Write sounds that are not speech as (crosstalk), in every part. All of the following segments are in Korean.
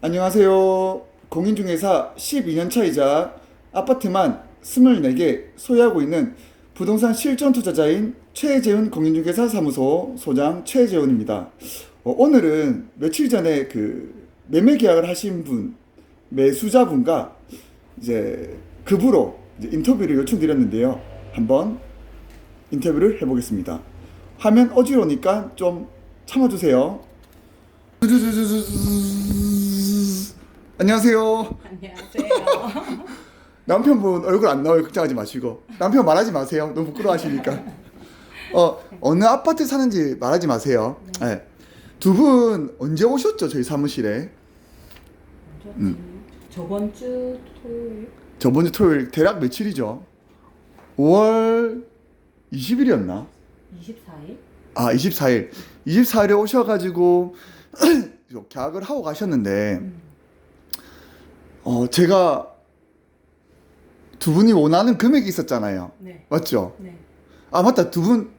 안녕하세요. 공인중개사 12년 차이자 아파트만 24개 소유하고 있는 부동산 실전 투자자인 최재훈 공인중개사 사무소 소장 최재훈입니다. 어, 오늘은 며칠 전에 그 매매 계약을 하신 분, 매수자분과 이제 급으로 이제 인터뷰를 요청드렸는데요. 한번 인터뷰를 해보겠습니다. 화면 어지러우니까 좀 참아주세요. 안녕하세요. 안녕하세요. (laughs) 남편분 얼굴 안 나와요. 걱정하지 마시고. 남편 말하지 마세요. 너무 부끄러워하시니까. (laughs) 어, 어느 아파트 사는지 말하지 마세요. 네. 두 분 언제 오셨죠? 저희 사무실에. 음. 저번 주 토요일 저번 주 토요일 대략 며칠이죠? 5월 20일이었나? 24일 아, 24일. 24일에 오셔가지고 (clears throat) 계약을 하고 가셨는데, 어, 제가 두 분이 원하는 금액이 있었잖아요. 네. 맞죠? 네. 아, 맞다. 두 분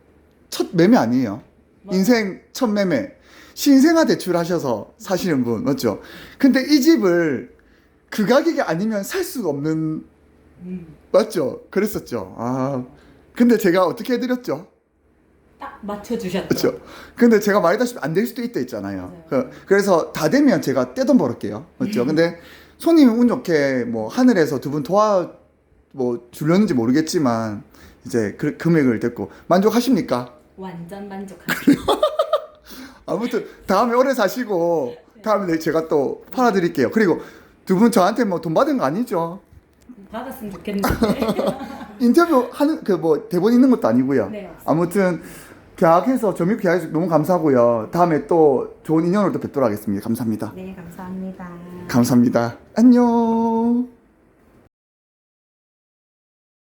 첫 매매 아니에요. 맞아요. 인생 첫 매매. 신생아 대출하셔서 사시는 분, 맞죠? 근데 이 집을 그 가격이 아니면 살 수가 없는, 음. 맞죠? 그랬었죠. 아, 근데 제가 어떻게 해드렸죠? 딱 맞춰 주셨죠. 그렇죠. 근데 제가 말했다시피 안 될 수도 있다 있잖아요. 맞아요. 그, 래서다 되면 제가 떼돈 벌을게요. 맞죠? (laughs) 근데 손님이 운 좋게 뭐 하늘에서 두 분 도와 뭐 주려는지 모르겠지만 이제 그 금액을 됐고 만족하십니까? 완전 만족합니다. (laughs) 아무튼 다음에 오래 사시고 다음에 제가 또 팔아드릴게요. 그리고 두 분 저한테 뭐 돈 받은 거 아니죠? 받았으면 좋겠는데. (laughs) 인터뷰 하는 그 뭐 대본 있는 것도 아니고요. 네. 아무튼 계약해서 점입 계약해서 너무 감사하고요. 다음에 또 좋은 인연으로 또 뵙도록 하겠습니다. 감사합니다. 네, 감사합니다. 감사합니다. 안녕.